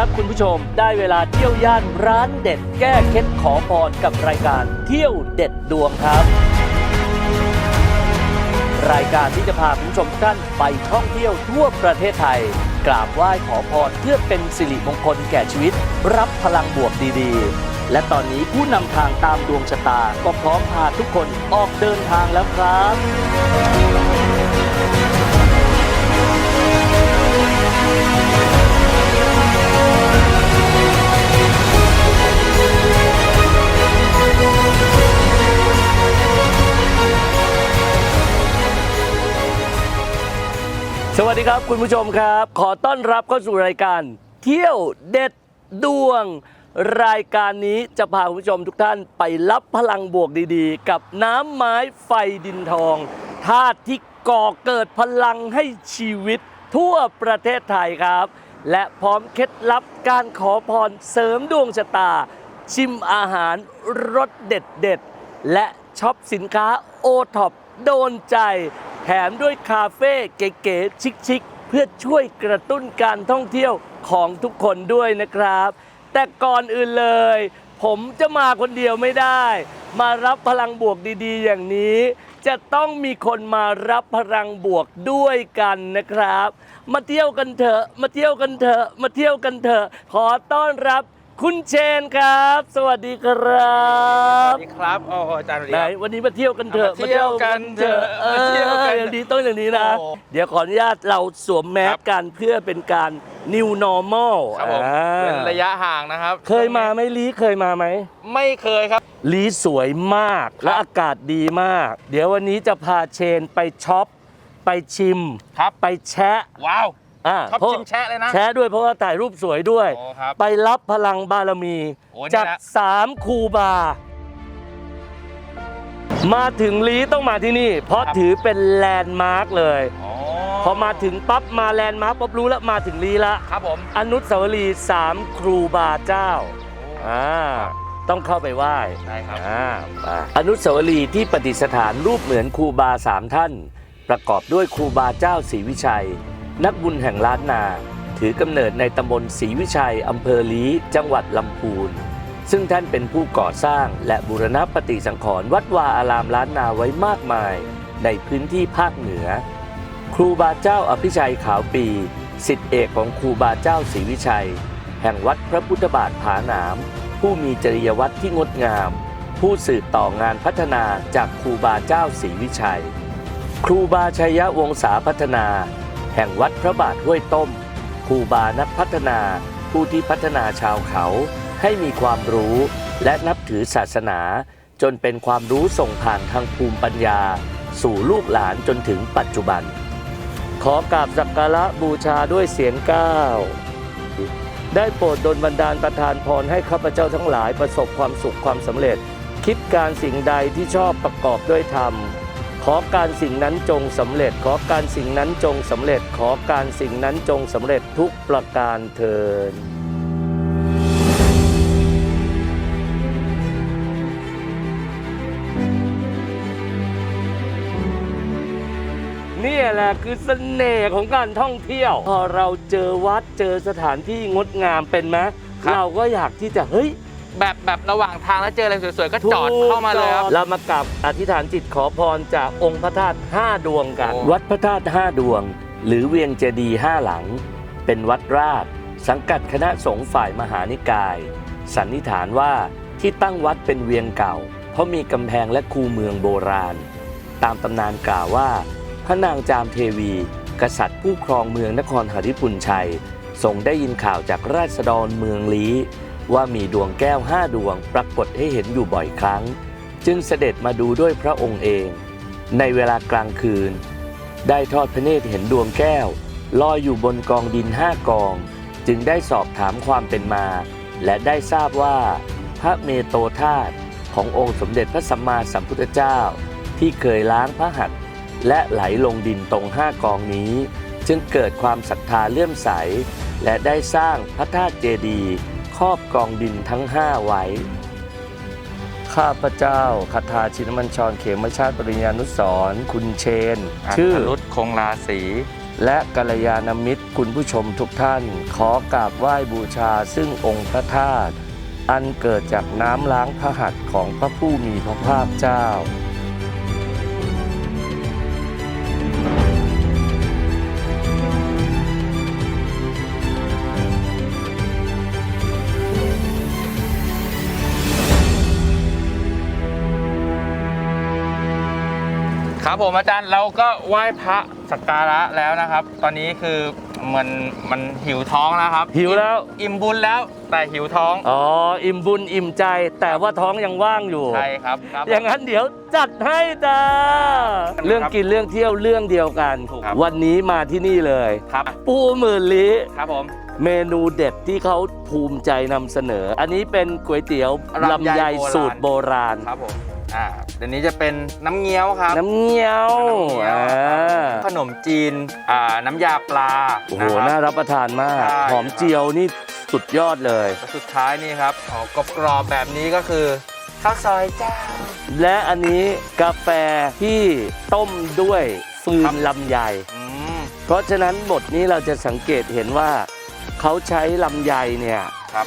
ครับคุณผู้ชมได้เวลาเที่ยวย่านร้านเด็ดแก้เคล็ดขอพรกับรายการเที่ยวเด็ดดวงครับ รายการที่จะพาคุณผู้ชมทุกท่านไปท่องเที่ยวทั่วประเทศไทย กราบไหว้ขอพรเพื่อเป็นสิริมงคลแก่ชีวิต รับพลังบวกดีๆ และตอนนี้ผู้นำทางตามดวงชะตา ก็พร้อมพาทุกคนออกเดินทางแล้วครับ สวัสดีครับคุณผู้ชมครับ ขอต้อนรับเข้าสู่รายการ เที่ยวเด็ดดวง รายการนี้จะพาคุณผู้ชมทุกท่านไปรับพลังบวกดีๆ กับน้ำไม้ไฟดินทองธาตุที่ก่อเกิดพลังให้ชีวิตทั่วประเทศไทยครับ และพร้อมเคล็ดลับการขอพรเสริมดวงชะตา ชิมอาหารรสเด็ดๆและช็อปสินค้าโอท็อปโดนใจ แถมด้วยคาเฟ่เก๋ๆชิคๆเพื่อช่วยกระตุ้นการท่องเที่ยวของทุกคนด้วยนะครับ แต่ก่อนอื่นเลย ผมจะมาคนเดียวไม่ได้ มารับพลังบวกดีๆ อย่างนี้ จะต้องมีคนมารับพลังบวกด้วยกันนะครับ มาเที่ยวกันเถอะ มาเที่ยวกันเถอะ มาเที่ยวกันเถอะ ขอต้อนรับ คุณเชนครับ สวัสดีครัสบวัสดีครับโอ้โหอาจารย์สวัสดีไหนครับ วันนี้มาเที่ยวกันเถอะมาเที่ยวกันเถอะเออมาเที่ยวกันอย่างนี้ต้องอย่างนี้นะ โอ้เดี๋ยวขออนุญาตเราสวมแมสกันเพื่อเป็นการ new normal ครับผมอ่าเป็นระยะห่างนะครับเคยมาไหมลีเคยมาไหม ไม่เคยครับ ลีสวยมากและอากาศดีมาก เดี๋ยววันนี้จะพาเชนไปช็อป ไปชิม ครับ ไปแชะ ว้าว อ่าชอบเพราะชิมแชะเลยนะ แชะด้วยเพราะว่าถ่ายรูปสวยด้วย โอ้ครับ ไปรับพลังบารมี โอ้นี่จากแหละ สามครูบา มาถึงลีต้องมาที่นี่ เพราะถือเป็นแลนด์มาร์กเลย อ๋อพอมาถึงปั๊บมาแลนด์มาร์กปั๊บรู้แล้วมาถึงลีละครับผมอนุสาวรีย์สามครูบาเจ้าอ่าต้องเข้าไปไหว้ ได้ครับ อ่าไปอนุสาวรีย์ที่ประดิษฐานรูปเหมือนครูบาสามท่าน ประกอบด้วยครูบาเจ้าศรีวิชัย นักบุญแห่งล้านนา ถือกำเนิดในตำบลศรีวิชัยอำเภอลีจังหวัดลำพูน ซึ่งท่านเป็นผู้ก่อสร้างและบูรณปฏิสังขรณ์วัดวาอารามล้านนาไว้มากมาย ในพื้นที่ภาคเหนือ ครูบาเจ้าอภิชัยขาวปีสิทธิเอกของครูบาเจ้าศรีวิชัย แห่งวัดพระพุทธบาทผาหนาม ผู้มีจริยวัตรที่งดงาม ผู้สืบต่องานพัฒนาจากครูบาเจ้าศรีวิชัย ครูบาชัยวงศาพัฒนา แห่งวัดพระบาทห้วยต้มครูบานักพัฒนาผู้ที่พัฒนาชาวเขาให้มีความรู้และนับถือศาสนา จนเป็นความรู้ส่งผ่านทางภูมิปัญญา สู่ลูกหลานจนถึงปัจจุบัน ขอกราบสักการะบูชาด้วยเสียงก้าวได้โปรดดลบันดาลประทานพรให้ข้าพเจ้าทั้งหลายประสบความสุขความสำเร็จ คิดการสิ่งใดที่ชอบประกอบด้วยธรรม ขอการสิ่งนั้นจงสำเร็จ ขอการสิ่งนั้นจงสำเร็จ ขอการสิ่งนั้นจงสำเร็จทุกประการเทินนี่แหละคือเสน่ห์ของการท่องเที่ยว พอเราเจอวัดเจอสถานที่งดงามเป็นไหมครับเราก็อยากที่จะเฮ้ย แบบแบบระหว่างทางแล้วเจออะไรสวยๆ ก็จอดเข้ามาเลยครับ เรามากราบอธิษฐานจิตขอพรจากองค์พระธาตุห้าดวงกัน โอ้ วัดพระธาตุห้าดวง หรือเวียงเจดีย์ห้าหลัง เป็นวัดราช สังกัดคณะสงฆ์ฝ่ายมหานิกาย สันนิษฐานว่าที่ตั้งวัดเป็นเวียงเก่า เพราะมีกำแพงและคูเมืองโบราณ ตามตำนานกล่าวว่า พระนางจามเทวี กษัตริย์ผู้ครองเมืองนครหฤพุนชัยทรงได้ยินข่าวจากราษฎรเมืองลี้ ว่ามีดวงแก้วห้าดวงปรากฏให้เห็นอยู่บ่อยครั้ง จึงเสด็จมาดูด้วยพระองค์เอง ในเวลากลางคืน ได้ทอดพระเนตรเห็นดวงแก้ว ลอยอยู่บนกองดินห้ากอง จึงได้สอบถามความเป็นมา และได้ทราบว่า พระเมโตธาตุขององค์สมเด็จพระสัมมาสัมพุทธเจ้า ที่เคยล้างพระหัตถ์และไหลลงดินตรงห้ากองนี้ จึงเกิดความศรัทธาเลื่อมใส และได้สร้างพระธาตุเจดีย์ ครอบกองดินทั้งห้าไว้ ข้าพเจ้าคาถาชินมัญชรเขมชาติปริญญานุสรณ์คุณเชน ชื่อรุตคงราศีและกัลยาณมิตรคุณผู้ชมทุกท่าน ขอกราบไหว้บูชาซึ่งองค์พระธาตุอันเกิดจากน้ำล้างพระหัตถ์ของพระผู้มีพระภาคเจ้า ครับผมอาจารย์เราก็ไหว้พระสักการะแล้วนะครับ ตอนนี้คือมันมันหิวท้องแล้วครับหิวแล้วอิ่มบุญแล้วแต่หิวท้องอ๋อ อิ่มบุญอิ่มใจ แต่ว่าท้องยังว่างอยู่ ใช่ครับครับอย่างนั้นเดี๋ยวจัดให้จ้า เรื่องกินเรื่องเที่ยวเรื่องเดียวกันถูกครับวันนี้มาที่นี่เลย ครับปูหมื่นลี้ครับผม เมนูเด็ดที่เขาภูมิใจนำเสนอ อันนี้เป็นก๋วยเตี๋ยวลำไยลำไยโบราณ สูตรโบราณ ครับผม อ่าเดี๋ยวนี้จะเป็นน้ำเงี้ยวครับ น้ำเงี้ยวน้ำเงี้ยวอ่าขนมจีนอ่าน้ำยาปลาโอ้โหะครับ น่ารับประทานมาก ใช่ หอมเจียวนี่สุดยอดเลยแล้วสุดท้ายนี่ครับอ๋อกรอบๆแบบนี้ก็คือข้าวซอยเจ้า และอันนี้กาแฟที่ต้มด้วยฟืครันบ ลำไย อืมเพราะฉะนั้นบทนี้เราจะสังเกตเห็นว่า เขาใช้ลำไยเนี่ย ครับ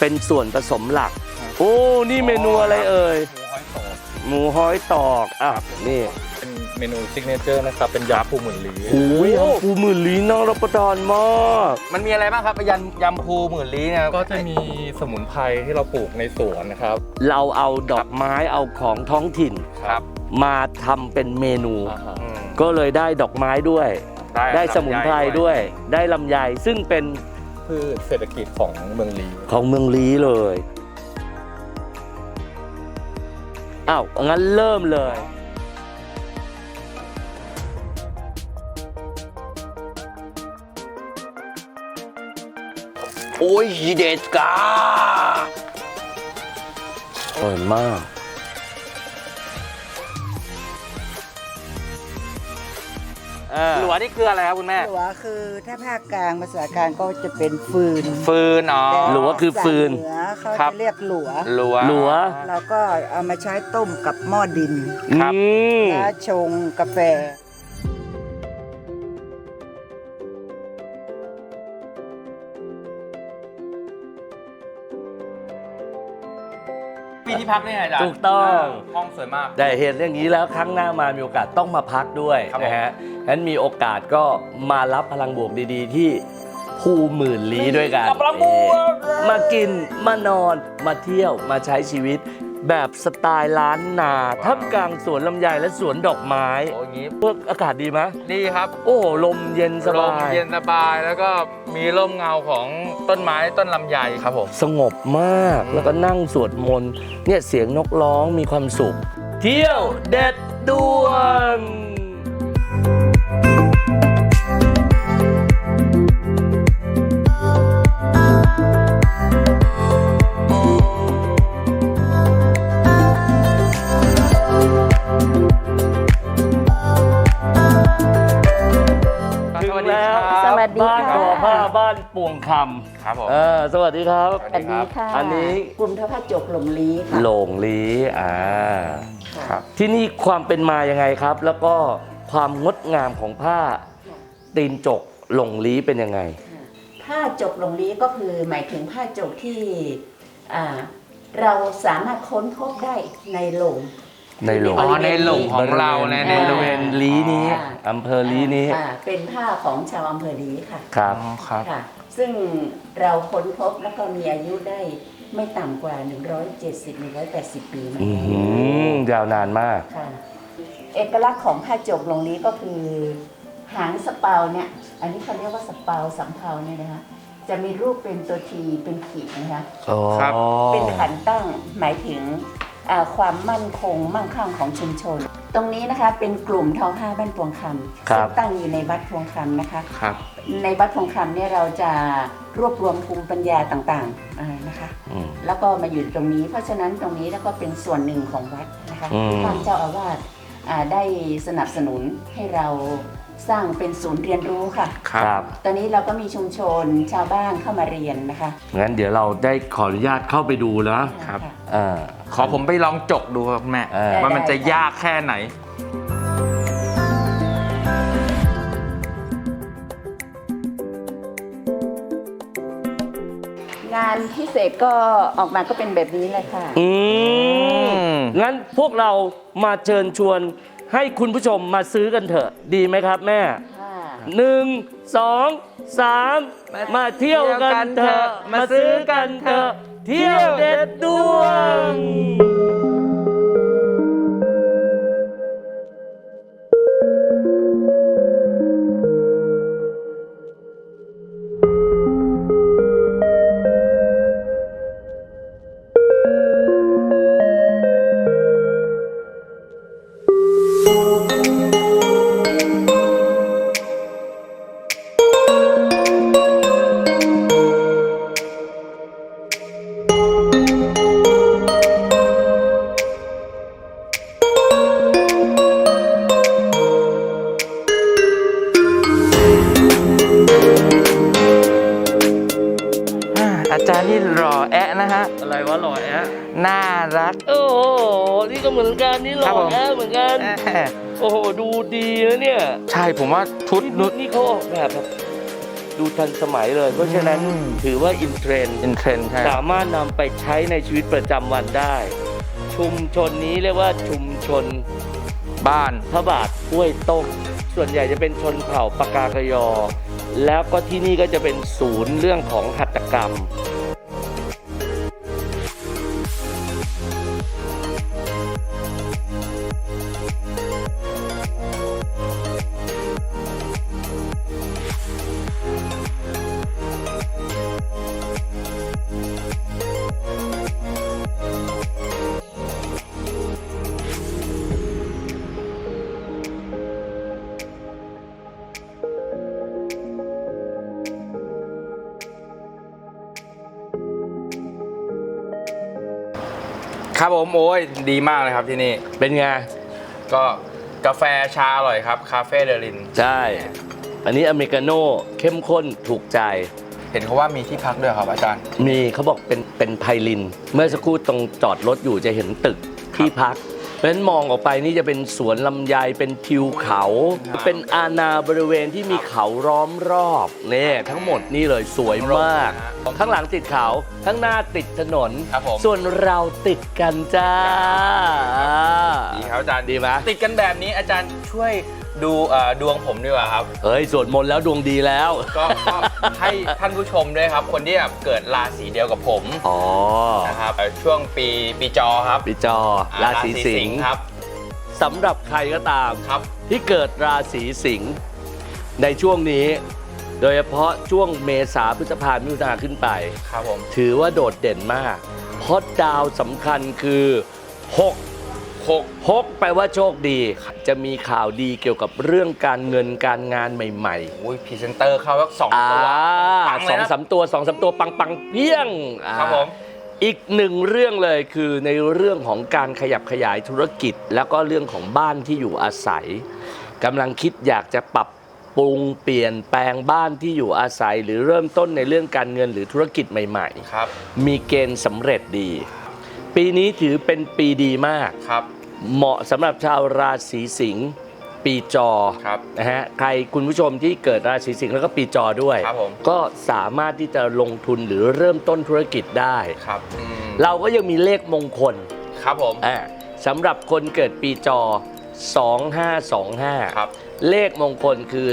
เป็นส่วนผสมหลักครับโอ้ นี่เมนูอะไรเอ่ย หมูห้อยโต หมูฮ้อยตอกอะนี่เป็นเมนูซิกเนเจอร์นะครับ เป็นยาปูหมื่นลี้โอ้ยยำปูหมื่นลี้น่ารับประทานมาก มันมีอะไรบ้างครับยำยำภูหมื่นลี้เนี่ยก็จะมีสมุนไพรที่เราปลูกในสวนนะครับ เราเอาดอกไม้เอาของท้องถิ่นครับ มาทำเป็นเมนูอ่าฮะอืมก็เลยได้ดอกไม้ด้วย ได้สมุนไพรด้วย ได้ลำไยซึ่งเป็นพืชเศรษฐกิจของเมืองลีของเมืองลี้เลย อ้าวงั้นเริ่มเลย โอ้ยเด็ดกาอร่อยมาก อ่าหลัวนี่คืออะไรครับคุณแม่ หลัวคือถ้าภาคกลางภาษากลางก็จะเป็นฟืนฟืนอ๋อแต่หลัวคือฟืนภาษาเหนือเขาครับ จะเรียกหลัว หลัวหลัว เราก็เอามาใช้ต้มกับหม้อดินครับอืม แล้วชงกาแฟ พักเนี่ยอาจารย์ถูกต้อง ห้องสวยมาก แต่เห็นอย่างนี้แล้วครั้งหน้ามามีโอกาสต้องมาพักด้วยครับผม นะฮะงั้นมีโอกาสก็มารับพลังบวกดีๆ ที่ภูหมื่นลี้ด้วยกัน กับพลังบวกเอ่อมากินมานอนมาเที่ยวมาใช้ชีวิต แบบสไตล์ล้านนาท่ามกลางสวนลำไยและสวนดอกไม้โอ้อยางงี้พวกอากาศดีไหมดีครับโอ้โหลมเย็นสลบามย เย็นสบายแล้วก็มีร่มเงาของต้นไม้ต้นลำไยครับผม สงบมากแล้วก็นั่งสวดมนต์เนี่ยเสียงนกร้องมีความสุข เที่ยวเด็ดดวงถึง งคครับผมำเออสวัสดีครับอันนี้ค่ะอันนี้ กลุ่มทพจกหลงลีค่ะโหลงลีอ่าครับ ที่นี่ความเป็นมายังไงครับ แล้วก็ความงดงามของผ้าตีนจกหลงลีเป็นยังไง ผ้าจกหลงลีก็คือหมายถึงผ้าจกที่อ่าเราสามารถค้นพบได้ในโหลง ในหลงอ๋อในหลงของเราในในบริเวณลีนี้อ่า อำเภอลีนี้อ่าเป็นผ้าของชาวอำเภอลีค่ะครับ อ๋อครับ ค่ะ ซึ่งเราค้นพบแล้วก็มีอายุได้ไม่ต่ำกว่า 170-180 ปีมาอืแล้วมยาวนานมาก ค่ะ เอกลักษณ์ของผ้าจกลงนี้ก็คือหางสเปาเนี่ย อันนี้เขาเรียกว่าสเปาสำเภาเนี่ยนะคะ จะมีรูปเป็นตัวทีเป็นขีดนะคะ อ๋อ ครับ เป็นขันตั้งหมายถึงอ่า ความมั่นคงมั่งคั่งของชุมชน ตรงนี้นะคะเป็นกลุ่มทอผ้าบ้านพวงคำครับ ซึ่งตั้งอยู่ในวัดพวงคำนะคะ ครับ ในวัดพวงคำเนี่ยเราจะรวบรวมภูมิปัญญาต่างๆอ่านะคะ อืม แล้วก็มาอยู่ตรงนี้เพราะฉะนั้นตรงนี้แล้วก็เป็นส่วนหนึ่งของวัดนะคะอืม ท่านเจ้าอาวาสอ่าได้สนับสนุนให้เราสร้างเป็นศูนย์เรียนรู้ค่ะครับ ตอนนี้เราก็มีชุมชนชาวบ้านเข้ามาเรียนนะคะงั้นเดี๋ยวเราได้ขออนุญาตเข้าไปดูนะครับะอ่า ขอผมไปลองจกดูครับแม่ว่ามันจะยากแค่ไหน งานพิเศษก็ออกมาก็เป็นแบบนี้เลยค่ะ อืมงั้นพวกเรามาเชิญชวนให้คุณผู้ชมมาซื้อกันเถอะ ดีไหมครับแม่หนึ่งสองสามมาเที่ยวกันเถอะ มาซื้อกันเถอะ เที่ยวเด็ดดวง วะหล่อแอะน่ารัก โอ้โหนี่ก็เหมือนกันนี่หล่ครัอบผมแอะเหมือนกันแอะโอ้โหดูดีนะเนี่ย ใช่ผมว่าชุดนี่นุดนี่เขาออกแบบแบบดูทันสมัยเลย เพราะฉะนั้นอืมถือว่าอินเทรนด์อินเทรนด์ใช่สามารถนำไปใช้ในชีวิตประจำวันได้ ชุมชนนี้เรียกว่าชุมชนบ้านพระบาทห้วยต้มส่วนใหญ่จะเป็นชนเผ่าปากากยอ แล้วก็ที่นี่ก็จะเป็นศูนย์เรื่องของหัตถกรรม ครับผมโอ้ยดีมากเลยครับที่นี่ เป็นไง ก็กาแฟชาอร่อยครับ คาเฟ่เดลิน ใช่ อันนี้อเมริกาโน่เข้มข้นถูกใจ เห็นเขาว่ามีที่พักด้วยครับอาจารย์ มีเขาบอกเป็นเป็นไพลิน เมื่อสักครู่ตรงจอดรถอยู่จะเห็นตึกที่พัก เพราะฉะนั้นมองออกไปนี่จะเป็นสวนลำไยเป็นทิวเขาครับเป็นอาณาบริเวณที่มีเขาล้อมรอบเนี่ยทั้งหมดนี่เลยสวยมาก ข้างหลังติดเขา ข้างหน้าติดถนน ครับผม ส่วนเราติดกันจ้าดีครับอาจารย์ดีไหมติดกันแบบนี้อาจารย์ช่วยดูเอ่อดวงผมดีกว่าครับ เฮ้ยสวดมนต์แล้วดวงดีแล้ว ก็ก็ ให้ท่านผู้ชมด้วยครับ คนที่แบบเกิดราศีเดียวกับผมอ๋อนะครับเอ่อช่วงปีปีจอครับปีจอราศีสิงห์ครับสำหรับใครก็ตาม ครับ ที่เกิดราศีสิงห์ในช่วงนี้ โดยเฉพาะช่วงเมษาพฤษภามิถุนาขึ้นไป ครับผม ถือว่าโดดเด่นมาก เพราะดาวสำคัญคือ 6 หก6แปลว่าโชคดี จะมีข่าวดีเกี่ยวกับเรื่องการเงินการงานใหม่โอ้ยพรีเซนเตอร์เข้าสักสองๆอ่าตัวปังสเลอยงนะสามตัวสองสามตัวปังปังๆเพี้ยงอ่า ครับผม อีกหนึ่งเรื่องเลยคือในเรื่องของการขยับขยายธุรกิจ แล้วก็เรื่องของบ้านที่อยู่อาศัยกำลังคิดอยากจะปรับปรุงเปลี่ยนแปลงบ้านที่อยู่อาศัย หรือเริ่มต้นในเรื่องการเงินหรือธุรกิจใหม่ ครับ ๆ มีเกณฑ์สำเร็จดี ปีนี้ถือเป็นปีดีมาก ครับ เหมาะสำหรับชาวราศีสิงห์ปีจอครับนะฮะใครคุณผู้ชมที่เกิดราศีสิงห์แล้วก็ปีจอด้วย ครับผม ก็สามารถที่จะลงทุนหรือเริ่มต้นธุรกิจได้ ครับอืมเราก็ยังมีเลขมงคลครับผม อ่าสำหรับคนเกิดปีจอ2525ครับเลขมงคลคือ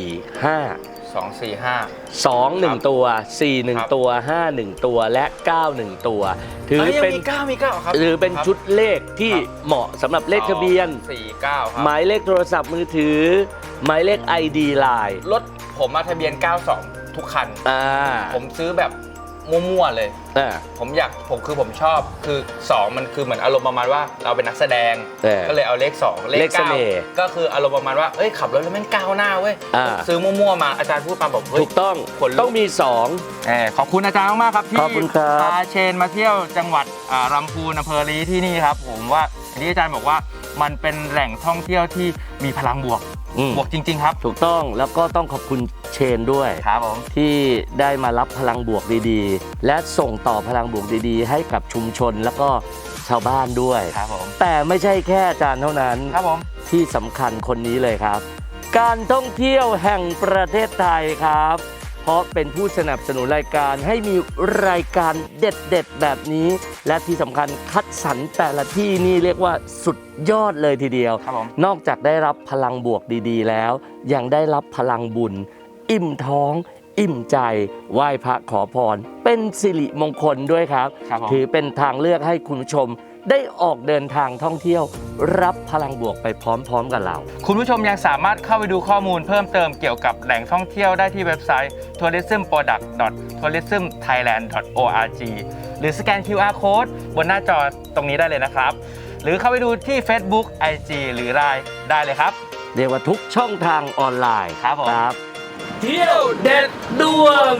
245 สองสี่ห้า2 1ตัว4ครับ1ตัว5 1ตัวและ9 1ตัว ถือเอ้ยยังเป็นมีเก้ามีเก้าครับ ถือเป็นครับชุดเลขที่ครับ เหมาะสำหรับเลขทะเบียน สี่เก้าครับหมายเลขโทรศัพท์มือถือ หมายเลข ID Line รถผมมาทะเบียน 92 ทุกคัน อ่า ผมซื้อแบบ มั่วๆเลย อ่า ผมอยากผมคือผมชอบคือ 2 มันคือเหมือนอารมณ์ประมาณว่าเราเป็นนักแสดง เออก็เลยเอาเลข 2 เลเลขขเสน่ห์9ก็คืออารมณ์ประมาณว่าเอ้ยขับรถแล้วแม่งก้าวหน้าเว้ยอ่า ซื้อมั่วๆมาอาจารย์พูดมาบอกเฮ้ย ถูกต้องขนลุก ต้องมี2แหมขอบคุณอาจารย์มากๆครับที่ขอบคุณครับ พาเชนมาเที่ยวจังหวัดอ่ารำพูนอำเภอลีที่นี่ครับ ผมว่าอย่างที่อาจารย์บอกว่ามันเป็นแหล่งท่องเที่ยวที่มีพลังบวก อืม บวกจริง ๆ ครับ ถูกต้องแล้วก็ต้องขอบคุณเชนด้วย ครับผม ที่ได้มารับพลังบวกดีๆ และส่งต่อพลังบวกดีๆ ให้กับชุมชนแล้วก็ชาวบ้านด้วย ครับผม แต่ไม่ใช่แค่อาจารย์เท่านั้น ครับผม ที่สำคัญคนนี้เลยครับ การท่องเที่ยวแห่งประเทศไทยครับ เพราะเป็นผู้สนับสนุนรายการให้มีรายการเด็ดๆ แบบนี้ และที่สำคัญคัดสรรแต่ละที่นี่เรียกว่าสุดยอดเลยทีเดียว ครับผม นอกจากได้รับพลังบวกดีๆ แล้ว ยังได้รับพลังบุญ อิ่มท้อง อิ่มใจ ไหว้พระขอพร เป็นสิริมงคลด้วยครับ ครับผม ถือเป็นทางเลือกให้คุณผู้ชม ได้ออกเดินทางท่องเที่ยว รับพลังบวกไปพร้อม ๆ กับเรา คุณผู้ชมยังสามารถเข้าไปดูข้อมูลเพิ่มเติมเกี่ยวกับแหล่งท่องเที่ยวได้ที่เว็บไซต์ tourismproduct.tourismthailand.org หรือสแกน QR code บนหน้าจอตรงนี้ได้เลยนะครับ หรือเข้าไปดูที่ Facebook IG หรือ Line ได้เลยครับ เรียกว่าทุกช่องทางออนไลน์ครับผมเที่ยวเด็ดดวง